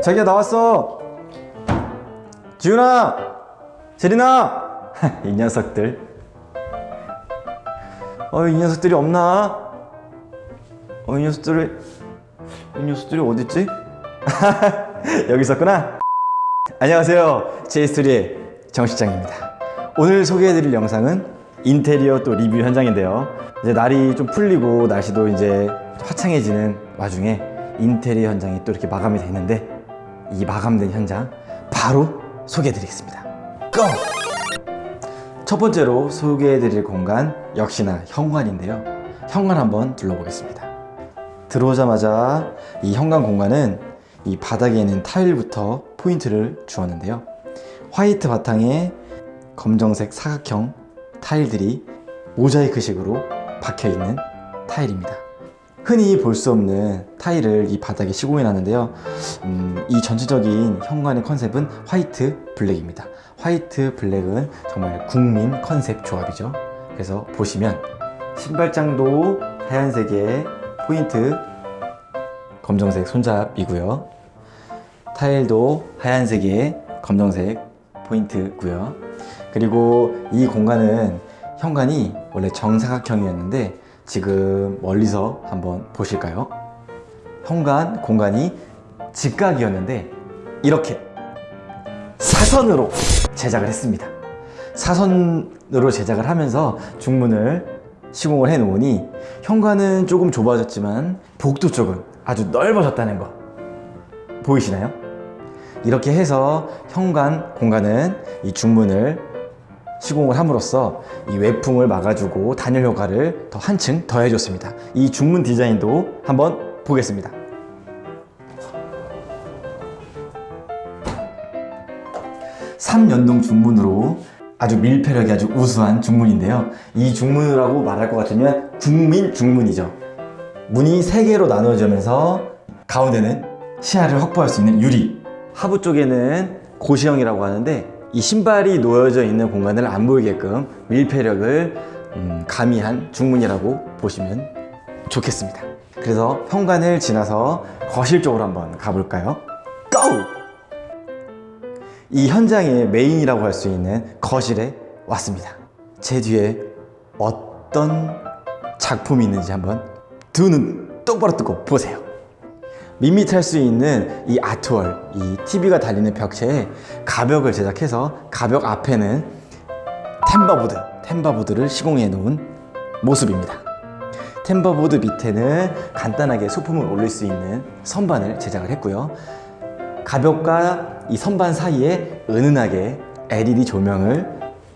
자기야 나왔어. 지훈아, 재린아, 이 녀석들. 어, 이 녀석들이 없나? 어, 이 녀석들이 이 녀석들이 어딨지? 여기 있었구나. 안녕하세요. 제이스토리의 정 실장입니다. 오늘 소개해드릴 영상은 인테리어 또 리뷰 현장인데요. 이제 날이 좀 풀리고 날씨도 이제 화창해지는 와중에 인테리어 현장이 또 이렇게 마감이 됐는데 이 마감된 현장 바로 소개해드리겠습니다. 고! 첫 번째로 소개해드릴 공간 역시나 현관인데요. 현관 한번 둘러보겠습니다. 들어오자마자 이 현관 공간은 이 바닥에 있는 타일부터 포인트를 주었는데요. 화이트 바탕에 검정색 사각형 타일들이 모자이크식으로 박혀 있는 타일입니다. 흔히 볼 수 없는 타일을 이 바닥에 시공해 놨는데요. 음, 이 전체적인 현관의 컨셉은 화이트 블랙입니다. 화이트 블랙은 정말 국민 컨셉 조합이죠. 그래서 보시면 신발장도 하얀색의 포인트 검정색 손잡이고요. 타일도 하얀색의 검정색 포인트고요. 그리고 이 공간은 현관이 원래 정사각형이었는데 지금 멀리서 한번 보실까요? 현관 공간이 직각이었는데 이렇게 사선으로 제작을 했습니다. 사선으로 제작을 하면서 중문을 시공을 해 놓으니 현관은 조금 좁아졌지만 복도 쪽은 아주 넓어졌다는 거 보이시나요? 이렇게 해서 현관 공간은 이 중문을 시공을 함으로써 이 외풍을 막아주고 단열 효과를 더 한층 더해줬습니다. 이 중문 디자인도 한번 보겠습니다. 삼연동 중문으로 아주 밀폐력이 아주 우수한 중문인데요. 이 중문이라고 말할 것 같으면 국민 중문이죠. 문이 세 개로 나눠지면서 가운데는 시야를 확보할 수 있는 유리. 하부 쪽에는 고시형이라고 하는데 이 신발이 놓여져 있는 공간을 안 보이게끔 밀폐력을 음, 가미한 중문이라고 보시면 좋겠습니다. 그래서 현관을 지나서 거실 쪽으로 한번 가볼까요? 고! 이 현장의 메인이라고 할 수 있는 거실에 왔습니다. 제 뒤에 어떤 작품이 있는지 한번 두 눈 똑바로 뜨고 보세요. 밋밋할 수 있는 이 아트월, 이 TV가 달리는 벽체에 가벽을 제작해서 가벽 앞에는 템버보드, 템버보드를 시공해 놓은 모습입니다. 템버보드 밑에는 간단하게 소품을 올릴 수 있는 선반을 제작을 했고요. 가벽과 이 선반 사이에 은은하게 LED 조명을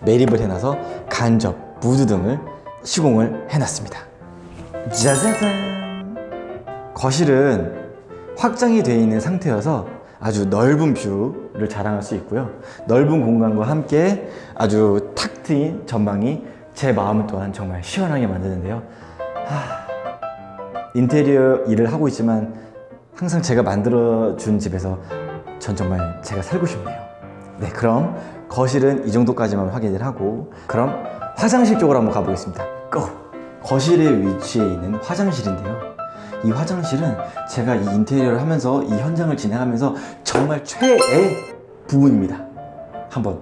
매립을 해놔서 간접, 무드 등을 시공을 해놨습니다. 짜자잔! 거실은 확장이 되어 있는 상태여서 아주 넓은 뷰를 자랑할 수 있고요. 넓은 공간과 함께 아주 탁 트인 전망이 제 마음 또한 정말 시원하게 만드는데요. 하, 인테리어 일을 하고 있지만 항상 제가 만들어준 집에서 전 정말 제가 살고 싶네요. 네, 그럼 거실은 이 정도까지만 확인을 하고 그럼 화장실 쪽으로 한번 가보겠습니다. 고! 거실에 위치해 있는 화장실인데요. 이 화장실은 제가 이 인테리어를 하면서 이 현장을 진행하면서 정말 최애 부분입니다. 한번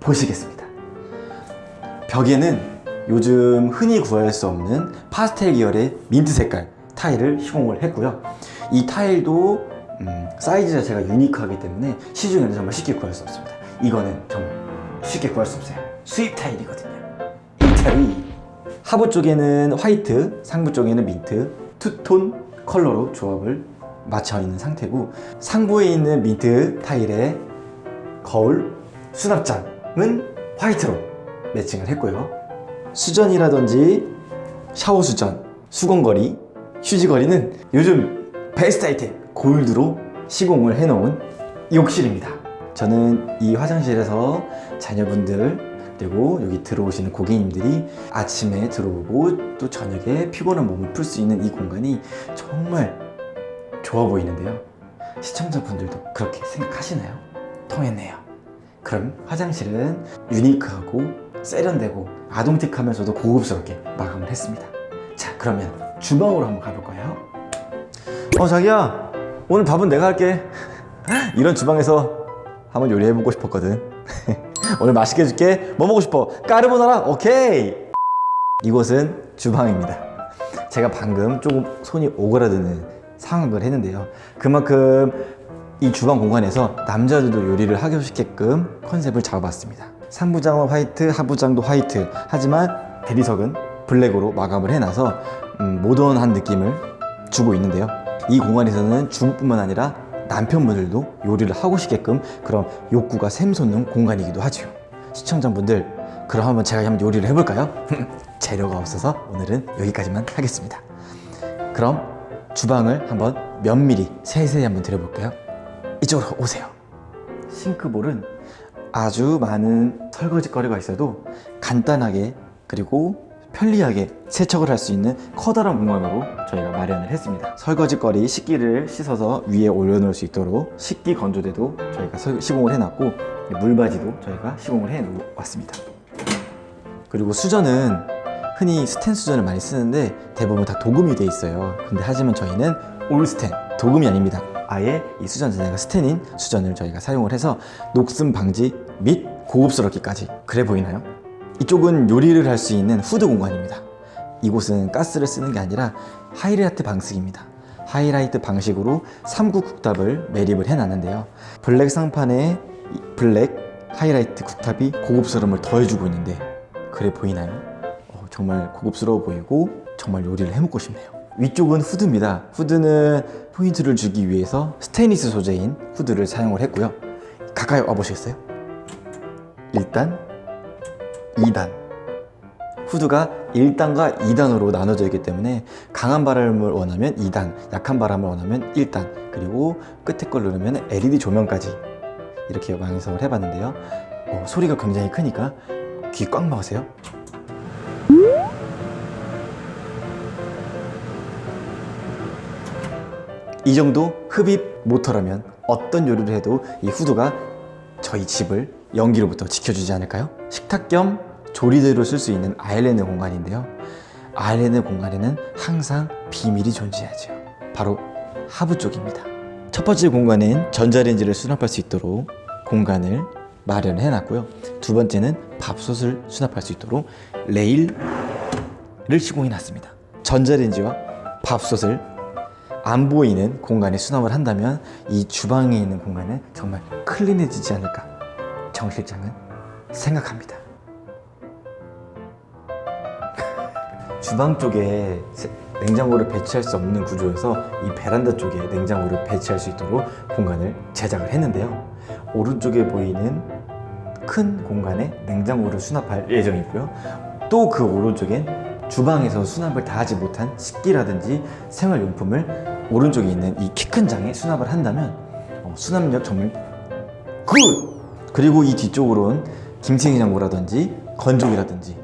보시겠습니다. 벽에는 요즘 흔히 구할 수 없는 파스텔 계열의 민트 색깔 타일을 시공을 했고요. 이 타일도 음, 사이즈 자체가 유니크하기 때문에 시중에는 정말 쉽게 구할 수 없습니다. 이거는 정말 쉽게 구할 수 없어요. 수입 타일이거든요. 이태리 하부 쪽에는 화이트, 상부 쪽에는 민트, 투톤 컬러로 조합을 맞춰 있는 상태고 상부에 있는 민트 타일의 거울, 수납장은 화이트로 매칭을 했고요. 수전이라든지 샤워 수전, 수건거리, 휴지거리는 요즘 베스트 아이템 골드로 시공을 해놓은 욕실입니다. 저는 이 화장실에서 자녀분들 그리고 여기 들어오시는 고객님들이 아침에 들어오고 또 저녁에 피곤한 몸을 풀 수 있는 이 공간이 정말 좋아 보이는데요. 시청자분들도 그렇게 생각하시나요? 통했네요. 그럼 화장실은 유니크하고 세련되고 아동틱하면서도 고급스럽게 마감을 했습니다. 자, 그러면 주방으로 한번 가볼까요? 어, 자기야, 오늘 밥은 내가 할게. 이런 주방에서 한번 요리해보고 싶었거든. 오늘 맛있게 해줄게. 뭐 먹고 싶어? 까르보나라? 오케이! 이곳은 주방입니다. 제가 방금 조금 손이 오그라드는 상황을 했는데요. 그만큼 이 주방 공간에서 남자들도 요리를 하게 쉽게끔 컨셉을 잡아봤습니다. 상부장은 화이트, 하부장도 화이트. 하지만 대리석은 블랙으로 마감을 해놔서 음, 모던한 느낌을 주고 있는데요. 이 공간에서는 주부뿐만 아니라 남편분들도 요리를 하고 싶게끔 그런 욕구가 샘솟는 공간이기도 하죠. 시청자분들, 그럼 한번 제가 한번 요리를 해볼까요? 재료가 없어서 오늘은 여기까지만 하겠습니다. 그럼 주방을 한번 면밀히 세세히 한번 드려볼까요? 이쪽으로 오세요. 싱크볼은 아주 많은 설거지거리가 있어도 간단하게 그리고 편리하게 세척을 할 수 있는 커다란 공간으로 저희가 마련을 했습니다. 설거지거리 식기를 씻어서 위에 올려놓을 수 있도록 식기 건조대도 저희가 설- 시공을 해놨고 물바지도 저희가 시공을 해놓았습니다. 그리고 수전은 흔히 스텐 수전을 많이 쓰는데 대부분 다 도금이 돼 있어요. 근데 하지만 저희는 올 스텐, 도금이 아닙니다. 아예 이 수전 자체가 스텐인 수전을 저희가 사용을 해서 녹슨 방지 및 고급스럽기까지 그래 보이나요? 이쪽은 요리를 할 수 있는 후드 공간입니다. 이곳은 가스를 쓰는 게 아니라 하이라이트 방식입니다. 하이라이트 방식으로 3구 국탑을 매립을 해놨는데요. 블랙 상판에 이 블랙 하이라이트 국탑이 고급스러움을 더해주고 있는데 그래 보이나요? 어, 정말 고급스러워 보이고 정말 요리를 해먹고 싶네요. 위쪽은 후드입니다. 후드는 포인트를 주기 위해서 스테인리스 소재인 후드를 사용을 했고요. 가까이 와보시겠어요? 일단 2단. 후드가 1단과 2단으로 나눠져 있기 때문에 강한 바람을 원하면 2단, 약한 바람을 원하면 1단, 그리고 끝에 걸 누르면 LED 조명까지 이렇게 완성을 해봤는데요. 어, 소리가 굉장히 크니까 귀 꽉 막으세요. 이 정도 흡입 모터라면 어떤 요리를 해도 이 후드가 저희 집을 연기로부터 지켜주지 않을까요? 식탁 겸 조리대로 쓸 수 있는 아일랜드 공간인데요. 아일랜드 공간에는 항상 비밀이 존재하죠. 바로 하부 쪽입니다. 첫 번째 공간엔 전자레인지를 수납할 수 있도록 공간을 마련해 놨고요. 두 번째는 밥솥을 수납할 수 있도록 레일을 시공해 놨습니다. 전자레인지와 밥솥을 안 보이는 공간에 수납을 한다면 이 주방에 있는 공간은 정말 클린해지지 않을까 정 실장은 생각합니다. 주방 쪽에 세- 냉장고를 배치할 수 없는 구조여서 이 베란다 쪽에 냉장고를 배치할 수 있도록 공간을 제작을 했는데요. 오른쪽에 보이는 큰 공간에 냉장고를 수납할 예정이고요. 또 그 오른쪽엔 주방에서 수납을 다 하지 못한 식기라든지 생활용품을 오른쪽에 있는 이 키 큰 장에 수납을 한다면 어, 수납력 정말 굿! 그리고 이 뒤쪽으로는 김치냉장고라든지 건조기라든지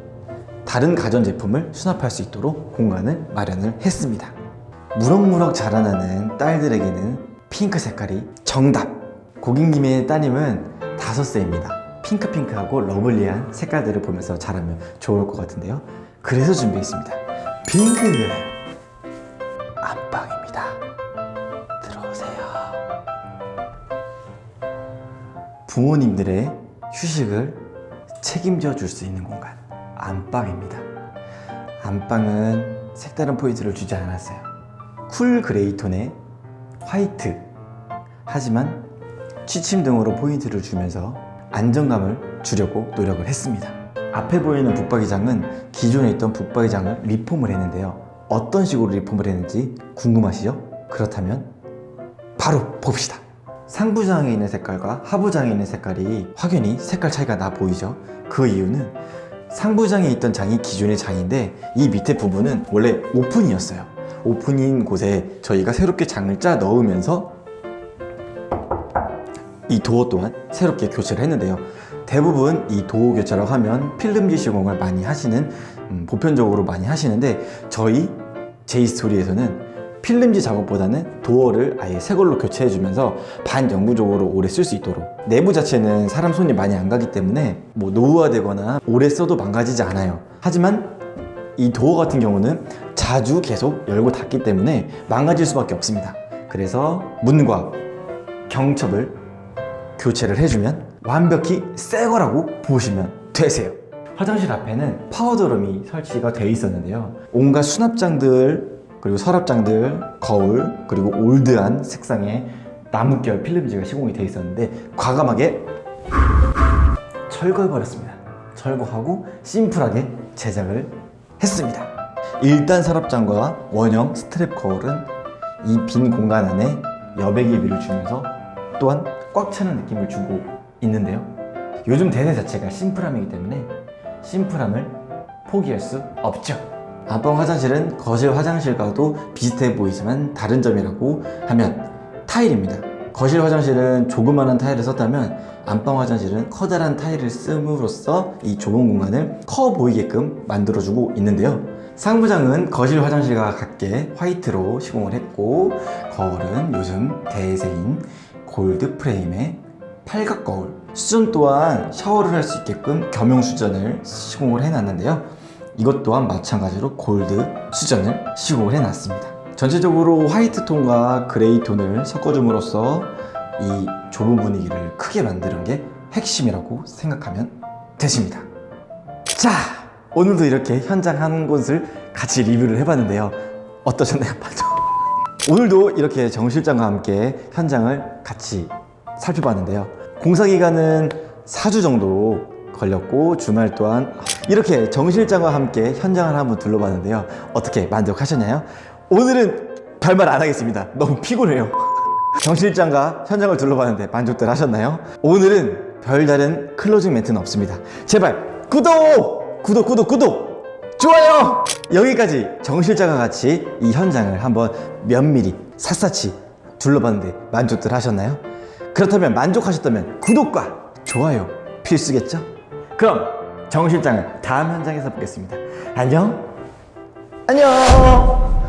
다른 가전제품을 수납할 수 있도록 공간을 마련을 했습니다. 무럭무럭 자라나는 딸들에게는 핑크 색깔이 정답! 고객님의 따님은 다섯 세입니다. 핑크핑크하고 러블리한 색깔들을 보면서 자라면 좋을 것 같은데요. 그래서 준비했습니다. 핑크 안방 부모님들의 휴식을 책임져 줄 수 있는 공간 안방입니다. 안방은 색다른 포인트를 주지 않았어요. 쿨 그레이 톤의 화이트 하지만 취침 등으로 포인트를 주면서 안정감을 주려고 노력을 했습니다. 앞에 보이는 북박이장은 기존에 있던 북박이장을 리폼을 했는데요. 어떤 식으로 리폼을 했는지 궁금하시죠? 그렇다면 바로 봅시다. 상부장에 있는 색깔과 하부장에 있는 색깔이 확연히 색깔 차이가 나 보이죠? 그 이유는 상부장에 있던 장이 기존의 장인데 이 밑에 부분은 원래 오픈이었어요. 오픈인 곳에 저희가 새롭게 장을 짜 넣으면서 이 도어 또한 새롭게 교체를 했는데요. 대부분 이 도어 교체라고 하면 필름지 시공을 많이 하시는 음, 보편적으로 많이 하시는데 저희 제이스토리에서는 필름지 작업보다는 도어를 아예 새 걸로 교체해주면서 반영구적으로 오래 쓸 수 있도록 내부 자체는 사람 손이 많이 안 가기 때문에 뭐 노후화되거나 오래 써도 망가지지 않아요 하지만 이 도어 같은 경우는 자주 계속 열고 닫기 때문에 망가질 수밖에 없습니다 그래서 문과 경첩을 교체를 해주면 완벽히 새 거라고 보시면 되세요. 화장실 앞에는 파우더룸이 설치가 돼 있었는데요. 온갖 수납장들, 그리고 서랍장들, 거울, 그리고 올드한 색상의 나무결 필름지가 시공이 돼 있었는데 과감하게 철거해버렸습니다. 철거하고 심플하게 제작을 했습니다. 1단 서랍장과 원형 스트랩 거울은 이 빈 공간 안에 여백의 미를 주면서 또한 꽉 차는 느낌을 주고 있는데요. 요즘 대세 자체가 심플함이기 때문에 심플함을 포기할 수 없죠. 안방 화장실은 거실 화장실과도 비슷해 보이지만 다른 점이라고 하면 타일입니다. 거실 화장실은 조그마한 타일을 썼다면 안방 화장실은 커다란 타일을 씀으로써 이 좁은 공간을 커 보이게끔 만들어주고 있는데요. 상부장은 거실 화장실과 같게 화이트로 시공을 했고 거울은 요즘 대세인 골드 프레임의 팔각 거울 수전 또한 샤워를 할 수 있게끔 겸용 수전을 시공을 해놨는데요 이것 또한 마찬가지로 골드 수전을 시공을 해놨습니다 전체적으로 화이트 톤과 그레이 톤을 섞어줌으로써 이 좁은 분위기를 크게 만드는 게 핵심이라고 생각하면 되십니다 자 오늘도 이렇게 현장 한 곳을 같이 리뷰를 해봤는데요 어떠셨나요? 맞죠? 오늘도 이렇게 정 실장과 함께 현장을 같이 살펴봤는데요. 공사 기간은 4주 정도 걸렸고 주말 또한 이렇게 정 실장과 함께 현장을 한번 둘러봤는데요. 어떻게 만족하셨나요? 오늘은 별말 안 하겠습니다. 너무 피곤해요. 정 실장과 현장을 둘러봤는데 만족들 하셨나요? 오늘은 별다른 클로징 멘트는 없습니다. 제발 구독! 구독, 구독, 구독! 좋아요! 여기까지 정 실장과 같이 이 현장을 한번 면밀히 샅샅이 둘러봤는데 만족들 하셨나요? 그렇다면 만족하셨다면 구독과 좋아요 필수겠죠? 그럼 정 실장은 다음 현장에서 보겠습니다. 안녕? 안녕!